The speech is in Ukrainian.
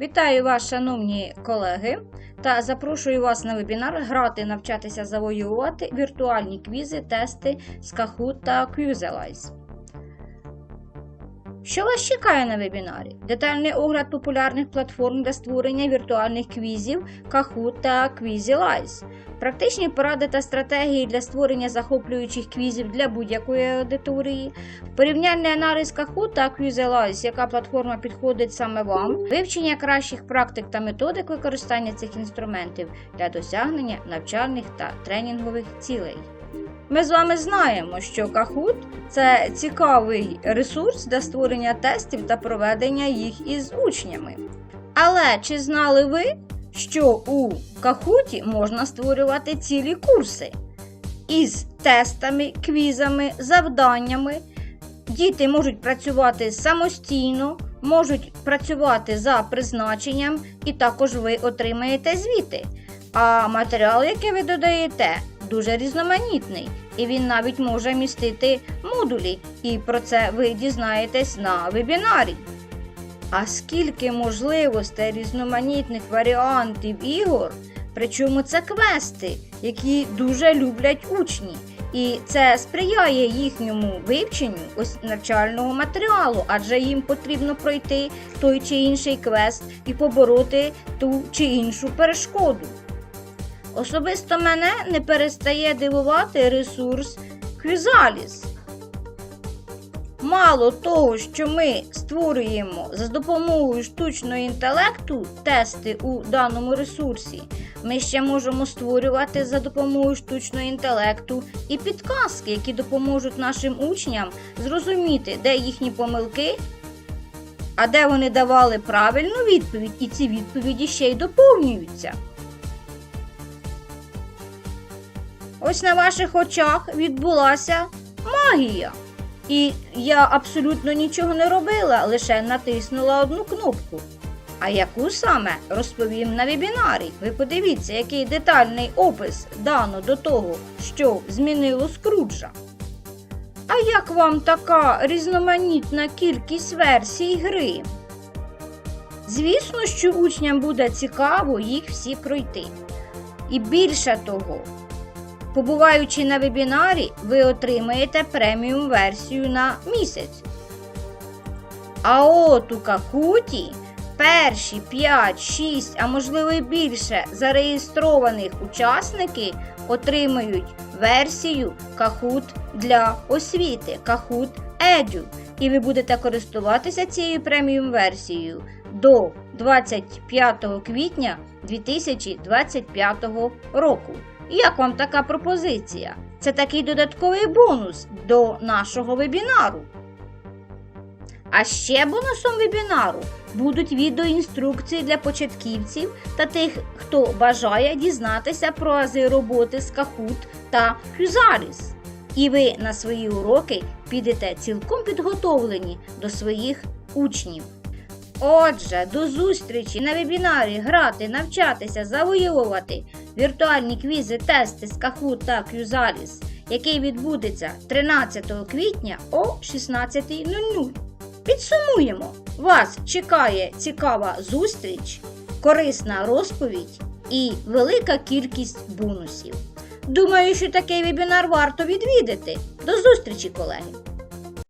Вітаю вас, шановні колеги, та запрошую вас на вебінар грати, навчатися завоювати віртуальні квізи, тести з Kahoot та Quizalize. Що вас чекає на вебінарі? Детальний огляд популярних платформ для створення віртуальних квізів Kahoot та Quizalize. Практичні поради та стратегії для створення захоплюючих квізів для будь-якої аудиторії, порівняльний аналіз Kahoot та Quizalize, яка платформа підходить саме вам, вивчення кращих практик та методик використання цих інструментів для досягнення навчальних та тренінгових цілей. Ми з вами знаємо, що Kahoot – це цікавий ресурс для створення тестів та проведення їх із учнями. Але чи знали ви, що у Kahoot можна створювати цілі курси із тестами, квізами, завданнями? Діти можуть працювати самостійно, можуть працювати за призначенням, і також ви отримаєте звіти. А матеріал, який ви додаєте, дуже різноманітний, і він навіть може містити модулі, і про це ви дізнаєтесь на вебінарі. А скільки можливостей різноманітних варіантів ігор, причому це квести, які дуже люблять учні. І це сприяє їхньому вивченню ось навчального матеріалу, адже їм потрібно пройти той чи інший квест і побороти ту чи іншу перешкоду. Особисто мене не перестає дивувати ресурс Quizaliz. Мало того, що ми створюємо за допомогою штучного інтелекту тести у даному ресурсі, ми ще можемо створювати за допомогою штучного інтелекту і підказки, які допоможуть нашим учням зрозуміти, де їхні помилки, а де вони давали правильну відповідь, і ці відповіді ще й доповнюються. Ось на ваших очах відбулася магія. І я абсолютно нічого не робила, лише натиснула одну кнопку. А яку саме розповім на вебінарі. Ви подивіться, який детальний опис дано до того, що змінило Скруджа. А як вам така різноманітна кількість версій гри? Звісно, що учням буде цікаво їх всі пройти. І більше того, Побуваючи на вебінарі, ви отримаєте преміум версію на місяць. А от у Какуті перші 5, 6, а можливо і більше зареєстрованих учасники отримають версію Kahoot для освіти Kahoot Edu. І ви будете користуватися цією преміум версією до 25 квітня 2025 року. Як вам така пропозиція? Це такий додатковий бонус до нашого вебінару. А ще бонусом вебінару будуть відеоінструкції для початківців та тих, хто бажає дізнатися про ази роботи з Kahoot та Quizaliz. І ви на свої уроки підете цілком підготовлені до своїх учнів. Отже, до зустрічі на вебінарі грати, навчатися, завоювати віртуальні квізи, тести з Kahoot та Quizaliz, який відбудеться 13 квітня о 16.00. Підсумуємо! Вас чекає цікава зустріч, корисна розповідь і велика кількість бонусів. Думаю, що такий вебінар варто відвідати. До зустрічі, колеги!